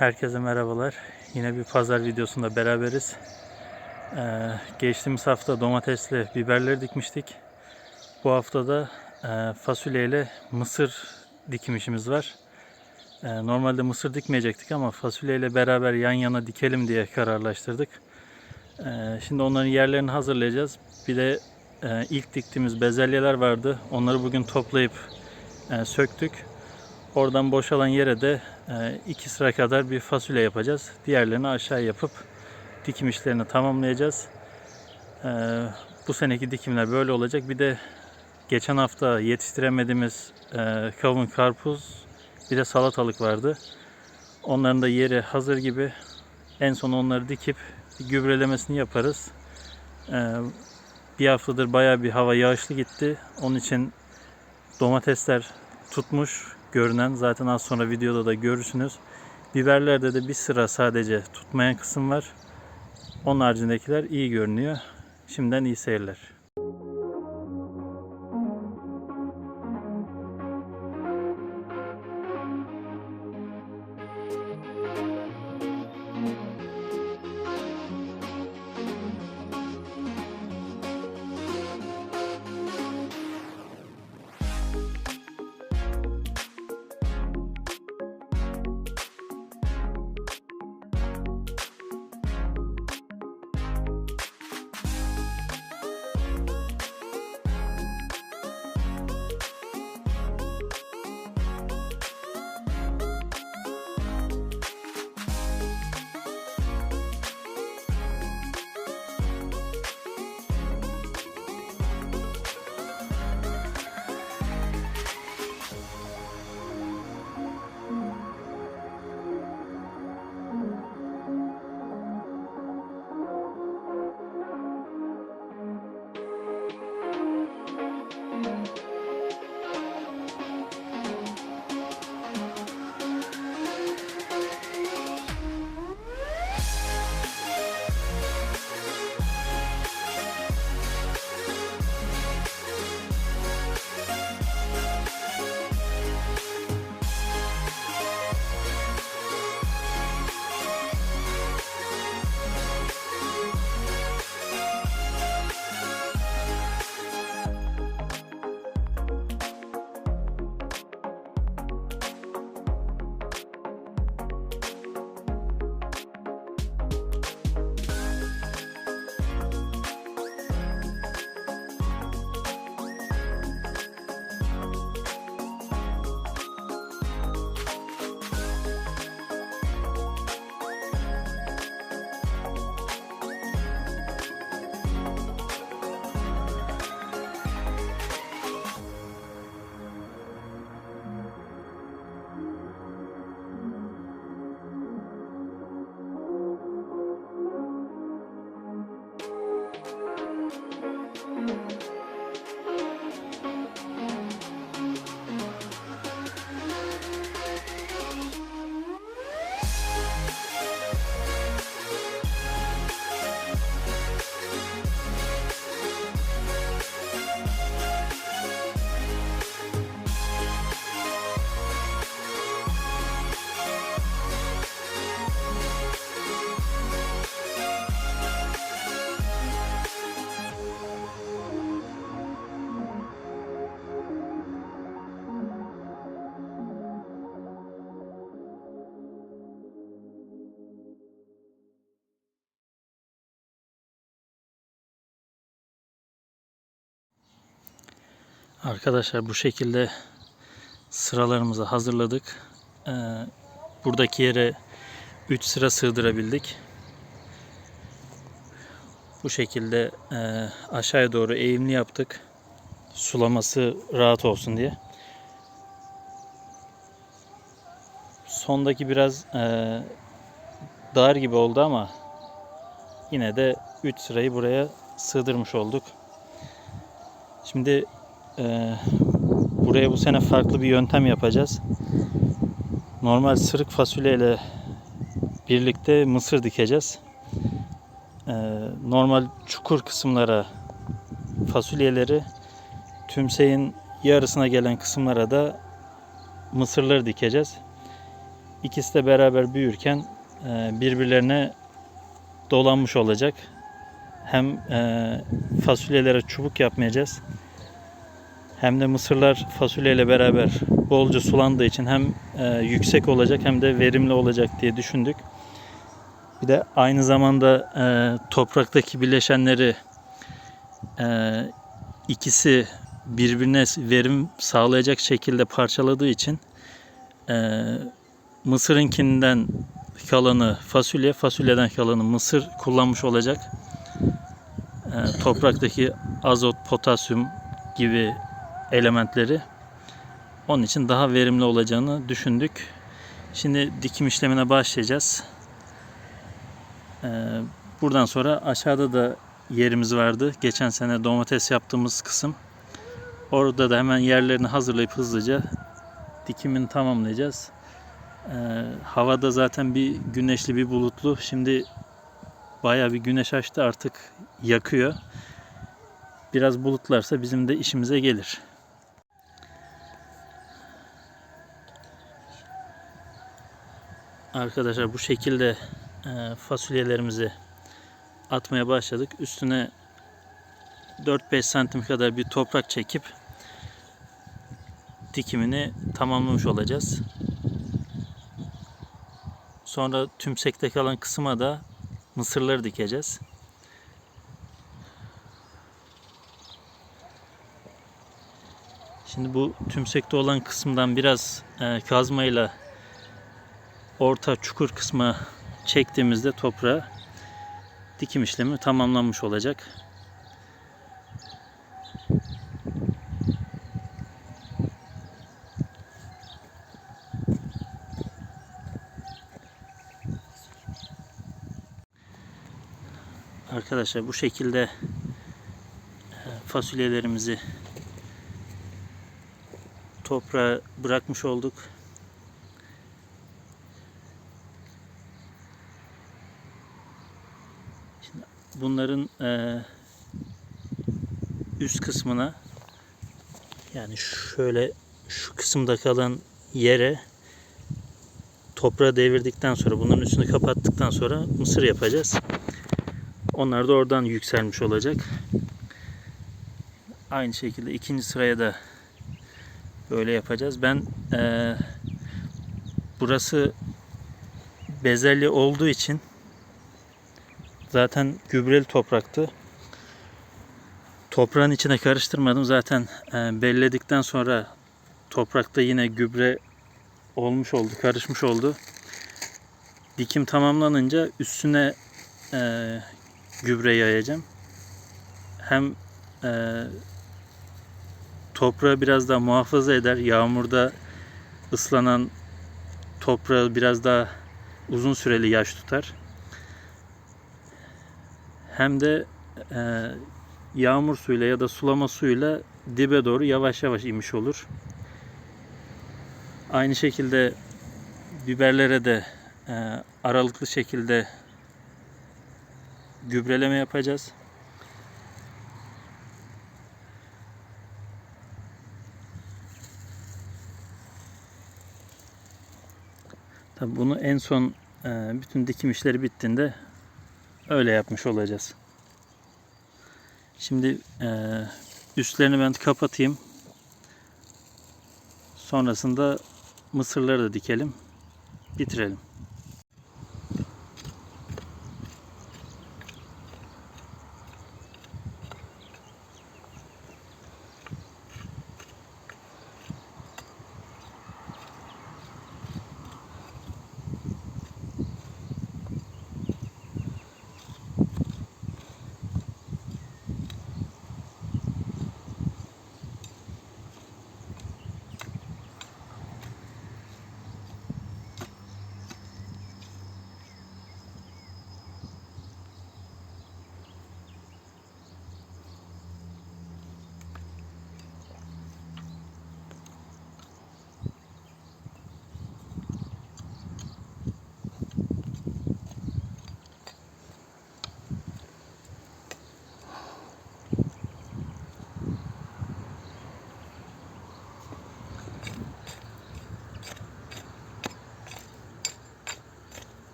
Herkese merhabalar. Yine bir pazar videosunda beraberiz. Ee, geçtiğimiz hafta domatesle biberleri dikmiştik. Bu hafta da e, fasulyeyle mısır dikim işimiz var. Ee, normalde mısır dikmeyecektik ama fasulyeyle beraber yan yana dikelim diye kararlaştırdık. Ee, şimdi onların yerlerini hazırlayacağız. Bir de e, ilk diktiğimiz bezelyeler vardı. Onları bugün toplayıp e, söktük. Oradan boşalan yere de e, iki sıra kadar bir fasulye yapacağız. Diğerlerini aşağı yapıp dikim işlerini tamamlayacağız. E, bu seneki dikimler böyle olacak. Bir de geçen hafta yetiştiremediğimiz e, kavun, karpuz, bir de salatalık vardı. Onların da yeri hazır gibi. En son onları dikip gübrelemesini yaparız. Bir haftadır bayağı bir hava yağışlı gitti. Onun için domatesler tutmuş görünen zaten az sonra videoda da görürsünüz. Biberlerde de bir sıra sadece tutmayan kısım var. Onun haricindekiler iyi görünüyor. Şimdiden iyi seyirler. Arkadaşlar bu şekilde sıralarımızı hazırladık. Ee, buradaki yere 3 sıra sığdırabildik. Bu şekilde e, aşağıya doğru eğimli yaptık. Sulaması rahat olsun diye. Sondaki biraz e, dar gibi oldu ama yine de 3 sırayı buraya sığdırmış olduk. Şimdi ee, buraya bu sene farklı bir yöntem yapacağız. Normal sırık fasulye ile birlikte mısır dikeceğiz. Ee, normal çukur kısımlara fasulyeleri, tümseyin yarısına gelen kısımlara da mısırları dikeceğiz. ikisi de beraber büyürken e, birbirlerine dolanmış olacak. Hem e, fasulyelere çubuk yapmayacağız. Hem de mısırlar fasulyeyle beraber bolca sulandığı için hem e, yüksek olacak hem de verimli olacak diye düşündük. Bir de aynı zamanda e, topraktaki bileşenleri e, ikisi birbirine verim sağlayacak şekilde parçaladığı için e, mısırınkinden kalanı fasulye, fasulyeden kalanı mısır kullanmış olacak. E, topraktaki azot, potasyum gibi elementleri onun için daha verimli olacağını düşündük. Şimdi dikim işlemine başlayacağız. Ee, buradan sonra aşağıda da yerimiz vardı. Geçen sene domates yaptığımız kısım. Orada da hemen yerlerini hazırlayıp hızlıca dikimini tamamlayacağız. Ee, havada zaten bir güneşli bir bulutlu. Şimdi baya bir güneş açtı artık yakıyor. Biraz bulutlarsa bizim de işimize gelir. Arkadaşlar bu şekilde e, fasulyelerimizi atmaya başladık. Üstüne 4-5 santim kadar bir toprak çekip dikimini tamamlamış olacağız. Sonra tümsekte kalan kısma da mısırları dikeceğiz. Şimdi bu tümsekte olan kısımdan biraz e, kazmayla orta çukur kısmı çektiğimizde toprağa dikim işlemi tamamlanmış olacak. Arkadaşlar bu şekilde e, fasulyelerimizi toprağa bırakmış olduk. Bunların e, üst kısmına yani şöyle şu kısımda kalan yere toprağı devirdikten sonra bunların üstünü kapattıktan sonra mısır yapacağız. Onlar da oradan yükselmiş olacak. Aynı şekilde ikinci sıraya da böyle yapacağız. Ben e, burası bezelye olduğu için zaten gübreli topraktı. Toprağın içine karıştırmadım. Zaten e, belledikten sonra toprakta yine gübre olmuş oldu, karışmış oldu. Dikim tamamlanınca üstüne e, gübre yayacağım. Hem e, toprağı biraz daha muhafaza eder. Yağmurda ıslanan toprağı biraz daha uzun süreli yaş tutar. Hem de e, yağmur suyuyla ya da sulama suyuyla dibe doğru yavaş yavaş imiş olur. Aynı şekilde biberlere de e, aralıklı şekilde gübreleme yapacağız. Tabii bunu en son e, bütün dikim işleri bittiğinde öyle yapmış olacağız. Şimdi e, üstlerini ben kapatayım. Sonrasında mısırları da dikelim. Bitirelim.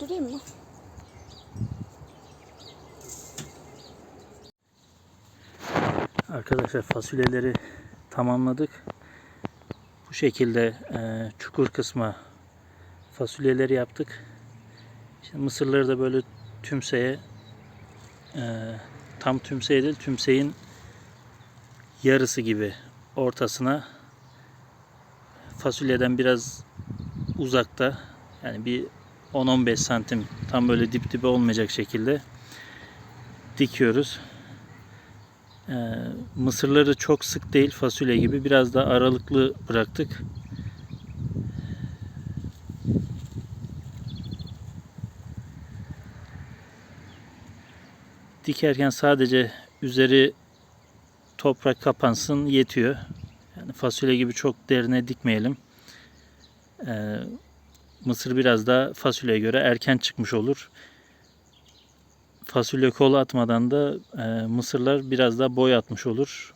Durdurayım mı? Arkadaşlar fasulyeleri tamamladık. Bu şekilde e, çukur kısma fasulyeleri yaptık. Şimdi mısırları da böyle tümseye e, tam tümseye değil tümseyin yarısı gibi ortasına fasulyeden biraz uzakta yani bir 10-15 santim tam böyle dip dibe olmayacak şekilde dikiyoruz. Ee, mısırları çok sık değil fasulye gibi biraz daha aralıklı bıraktık. Dikerken sadece üzeri toprak kapansın yetiyor. Yani fasulye gibi çok derine dikmeyelim. Ee, mısır biraz daha fasulyeye göre erken çıkmış olur. Fasulye kol atmadan da e, mısırlar biraz daha boy atmış olur.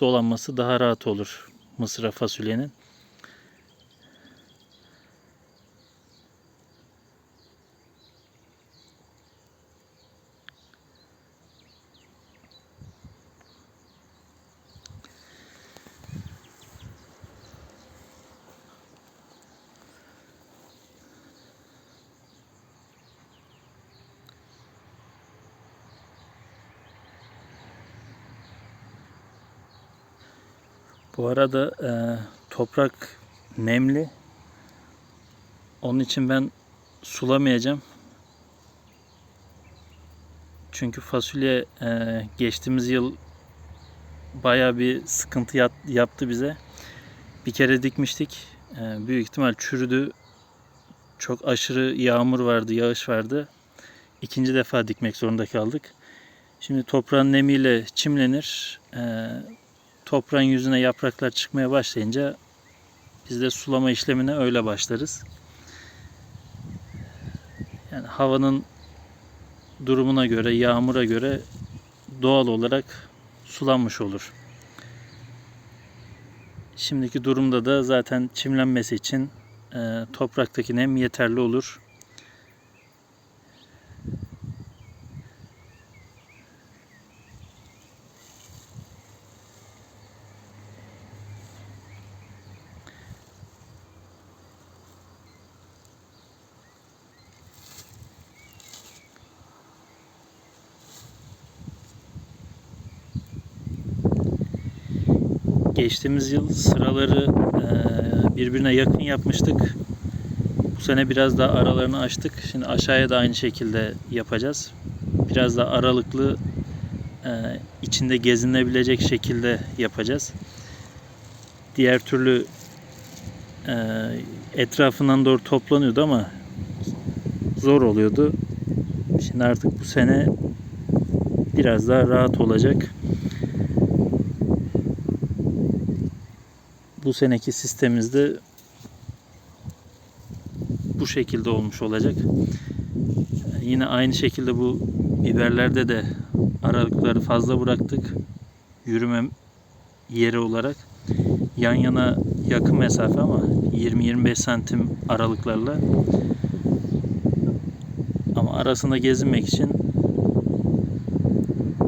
Dolanması daha rahat olur mısıra fasulyenin. Bu arada e, toprak nemli. Onun için ben sulamayacağım. Çünkü fasulye e, geçtiğimiz yıl baya bir sıkıntı yat- yaptı bize. Bir kere dikmiştik. E, büyük ihtimal çürüdü. Çok aşırı yağmur vardı, yağış vardı. İkinci defa dikmek zorunda kaldık. Şimdi toprağın nemiyle çimlenir. E, toprağın yüzüne yapraklar çıkmaya başlayınca biz de sulama işlemine öyle başlarız. Yani havanın durumuna göre, yağmura göre doğal olarak sulanmış olur. Şimdiki durumda da zaten çimlenmesi için e, topraktaki nem yeterli olur. Geçtiğimiz yıl sıraları birbirine yakın yapmıştık. Bu sene biraz daha aralarını açtık. Şimdi aşağıya da aynı şekilde yapacağız. Biraz daha aralıklı içinde gezinilebilecek şekilde yapacağız. Diğer türlü etrafından doğru toplanıyordu ama zor oluyordu. Şimdi artık bu sene biraz daha rahat olacak. Bu seneki sistemimizde bu şekilde olmuş olacak. Yine aynı şekilde bu biberlerde de aralıkları fazla bıraktık. Yürüme yeri olarak yan yana yakın mesafe ama 20-25 santim aralıklarla ama arasında gezinmek için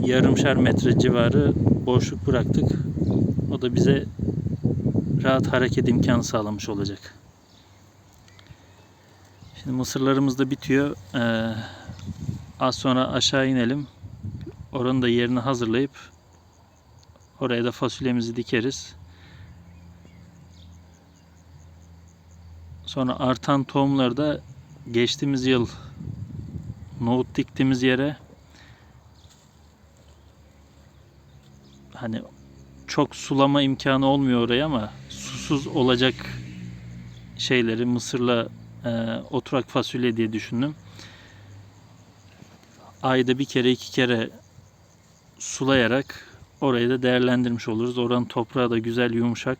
yarımşar metre civarı boşluk bıraktık. O da bize rahat hareket imkanı sağlamış olacak. Şimdi mısırlarımız da bitiyor. Ee, az sonra aşağı inelim. Oranın da yerini hazırlayıp oraya da fasulyemizi dikeriz. Sonra artan tohumları da geçtiğimiz yıl nohut diktiğimiz yere hani çok sulama imkanı olmuyor oraya ama susuz olacak şeyleri mısırla e, oturak fasulye diye düşündüm. Ayda bir kere iki kere sulayarak orayı da değerlendirmiş oluruz. Oranın toprağı da güzel yumuşak.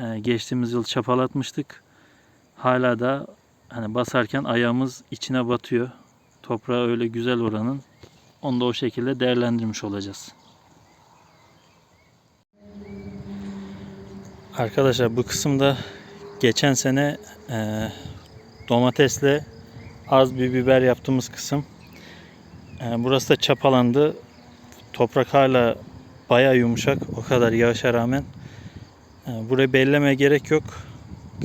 E, geçtiğimiz yıl çapalatmıştık. Hala da hani basarken ayağımız içine batıyor. Toprağı öyle güzel oranın. Onu da o şekilde değerlendirmiş olacağız. Arkadaşlar bu kısımda geçen sene e, domatesle az bir biber yaptığımız kısım. Ee, burası da çapalandı. Toprak hala baya yumuşak. O kadar yağışa rağmen. Ee, burayı bellemeye gerek yok.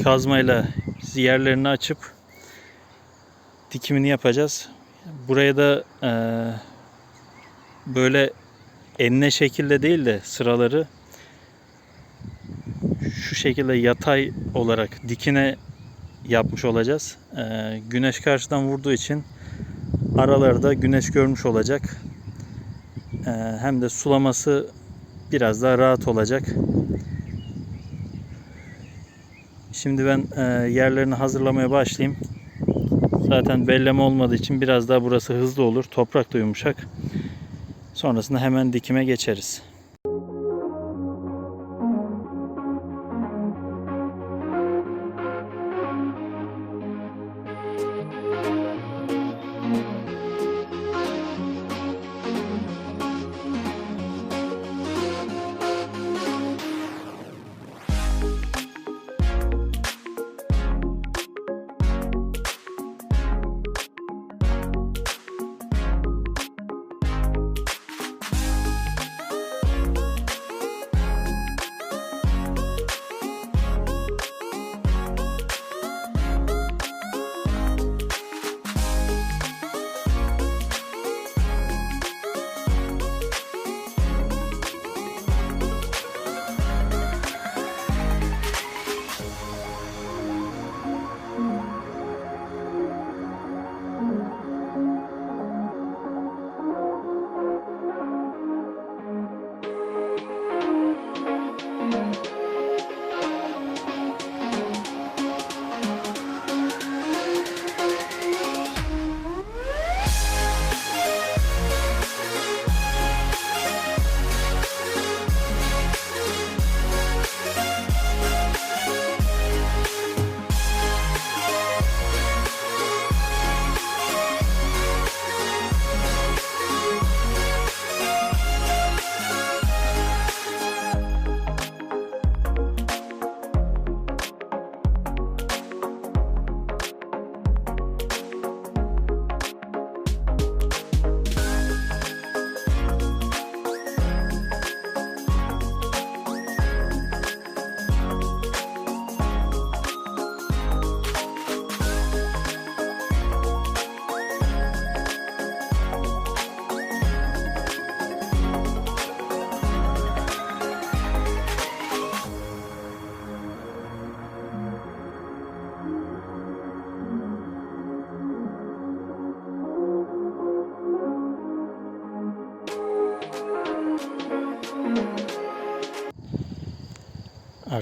Kazmayla yerlerini açıp dikimini yapacağız. Buraya da e, böyle enine şekilde değil de sıraları şekilde yatay olarak dikine yapmış olacağız. Ee, güneş karşıdan vurduğu için aralarda güneş görmüş olacak. Ee, hem de sulaması biraz daha rahat olacak. Şimdi ben e, yerlerini hazırlamaya başlayayım. Zaten belleme olmadığı için biraz daha burası hızlı olur. Toprak da yumuşak. Sonrasında hemen dikime geçeriz.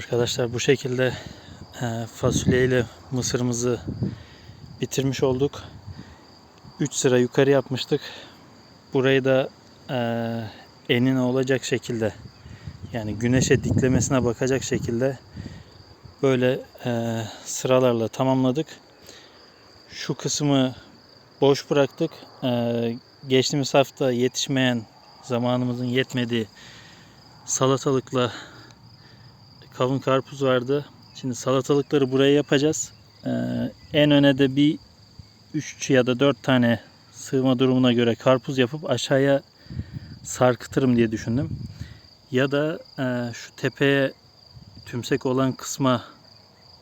Arkadaşlar bu şekilde e, fasulye ile mısırımızı bitirmiş olduk. 3 sıra yukarı yapmıştık. Burayı da e, enine olacak şekilde yani güneşe diklemesine bakacak şekilde böyle e, sıralarla tamamladık. Şu kısmı boş bıraktık. Geçtiğimiz hafta yetişmeyen zamanımızın yetmediği salatalıkla kavun karpuz vardı. Şimdi salatalıkları buraya yapacağız. Ee, en öne de bir 3 ya da 4 tane sığma durumuna göre karpuz yapıp aşağıya sarkıtırım diye düşündüm. Ya da e, şu tepeye tümsek olan kısma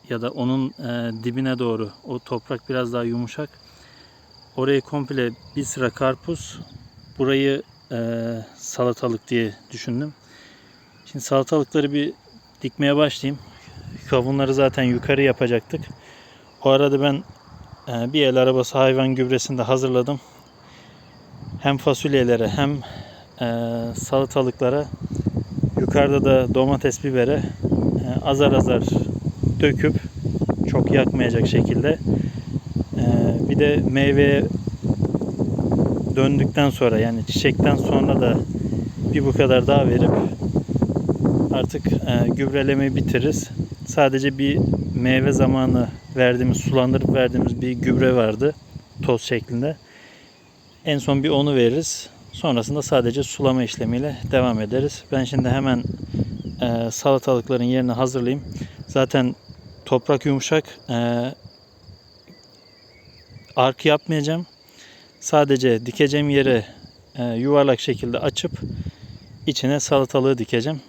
ya da onun e, dibine doğru o toprak biraz daha yumuşak. Orayı komple bir sıra karpuz, burayı e, salatalık diye düşündüm. Şimdi salatalıkları bir dikmeye başlayayım. Kavunları zaten yukarı yapacaktık. O arada ben e, bir el arabası hayvan gübresini de hazırladım. Hem fasulyelere hem e, salatalıklara yukarıda da domates bibere e, azar azar döküp çok yakmayacak şekilde bir de meyveye döndükten sonra yani çiçekten sonra da bir bu kadar daha verip artık e, gübrelemeyi bitiririz. Sadece bir meyve zamanı verdiğimiz, sulandırıp verdiğimiz bir gübre vardı. Toz şeklinde. En son bir onu veririz. Sonrasında sadece sulama işlemiyle devam ederiz. Ben şimdi hemen e, salatalıkların yerini hazırlayayım. Zaten toprak yumuşak. E, ark yapmayacağım. Sadece dikeceğim yere e, yuvarlak şekilde açıp içine salatalığı dikeceğim.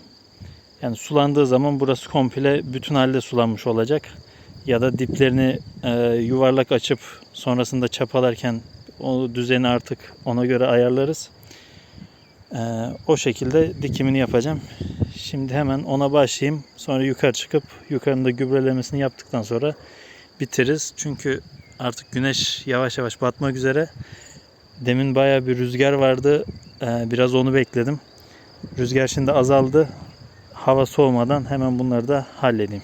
Yani sulandığı zaman burası komple bütün halde sulanmış olacak. Ya da diplerini e, yuvarlak açıp sonrasında çapalarken o düzeni artık ona göre ayarlarız. E, o şekilde dikimini yapacağım. Şimdi hemen ona başlayayım. Sonra yukarı çıkıp yukarında gübrelemesini yaptıktan sonra bitiririz. Çünkü artık güneş yavaş yavaş batmak üzere. Demin baya bir rüzgar vardı. E, biraz onu bekledim. Rüzgar şimdi azaldı. Hava soğumadan hemen bunları da halledeyim.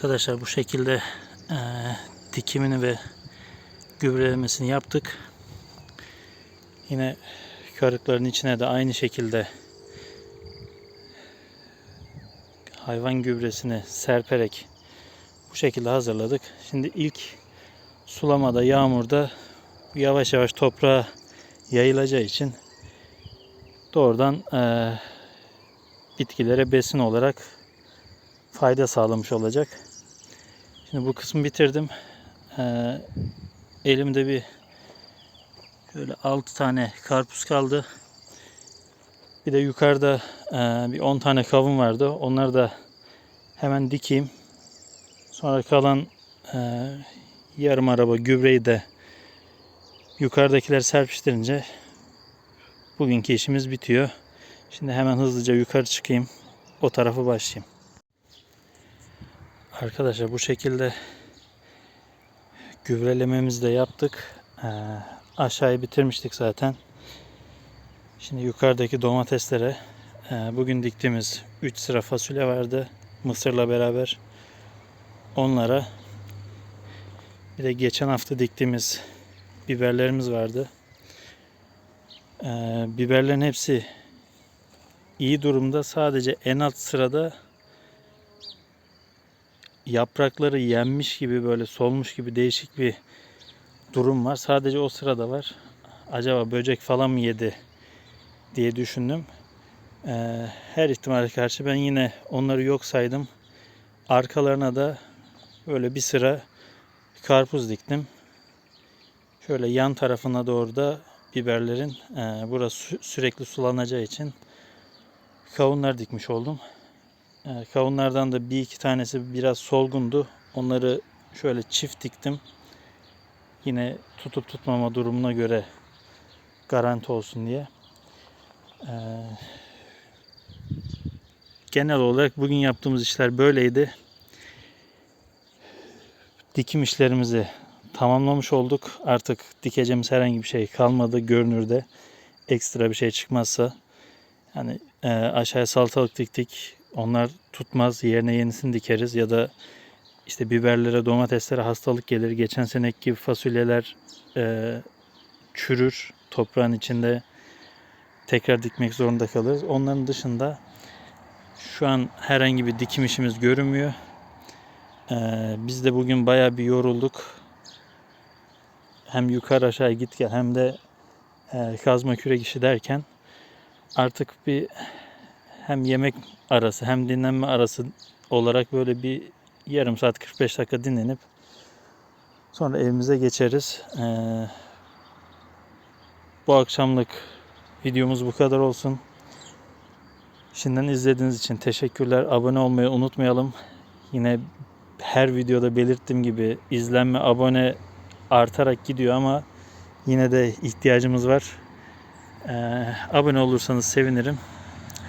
Arkadaşlar bu şekilde eee, dikimini ve gübrelemesini yaptık. Yine körüklerin içine de aynı şekilde hayvan gübresini serperek bu şekilde hazırladık. Şimdi ilk sulamada, yağmurda yavaş yavaş toprağa yayılacağı için doğrudan eee, bitkilere besin olarak fayda sağlamış olacak. Şimdi bu kısmı bitirdim. Ee, elimde bir şöyle 6 tane karpuz kaldı. Bir de yukarıda e, bir 10 tane kavun vardı. Onları da hemen dikeyim. Sonra kalan e, yarım araba gübreyi de yukarıdakiler serpiştirince bugünkü işimiz bitiyor. Şimdi hemen hızlıca yukarı çıkayım. O tarafa başlayayım. Arkadaşlar bu şekilde gübrelememizi de yaptık. Ee, aşağıyı bitirmiştik zaten. Şimdi yukarıdaki domateslere e, bugün diktiğimiz 3 sıra fasulye vardı. Mısırla beraber. Onlara bir de geçen hafta diktiğimiz biberlerimiz vardı. Ee, biberlerin hepsi iyi durumda. Sadece en alt sırada yaprakları yenmiş gibi böyle solmuş gibi değişik bir durum var. Sadece o sırada var. Acaba böcek falan mı yedi diye düşündüm. Ee, her ihtimale karşı ben yine onları yok saydım. Arkalarına da böyle bir sıra karpuz diktim. Şöyle yan tarafına doğru da biberlerin e, burası sürekli sulanacağı için kavunlar dikmiş oldum. Ee, Kavunlardan da bir iki tanesi biraz solgundu. Onları şöyle çift diktim. Yine tutup tutmama durumuna göre garanti olsun diye. Ee, genel olarak bugün yaptığımız işler böyleydi. Dikim işlerimizi tamamlamış olduk. Artık dikeceğimiz herhangi bir şey kalmadı görünürde. Ekstra bir şey çıkmazsa. Yani e, aşağıya salatalık diktik Onlar tutmaz. Yerine yenisini dikeriz ya da işte biberlere, domateslere hastalık gelir. Geçen seneki fasulyeler e, çürür. Toprağın içinde tekrar dikmek zorunda kalırız. Onların dışında şu an herhangi bir dikim işimiz görünmüyor. Ee, biz de bugün bayağı bir yorulduk. Hem yukarı aşağı git gel hem de e, kazma kürek işi derken artık bir hem yemek arası hem dinlenme arası olarak böyle bir yarım saat 45 dakika dinlenip sonra evimize geçeriz. Ee, bu akşamlık videomuz bu kadar olsun. Şimdiden izlediğiniz için teşekkürler. Abone olmayı unutmayalım. Yine her videoda belirttiğim gibi izlenme, abone artarak gidiyor ama yine de ihtiyacımız var. Ee, abone olursanız sevinirim.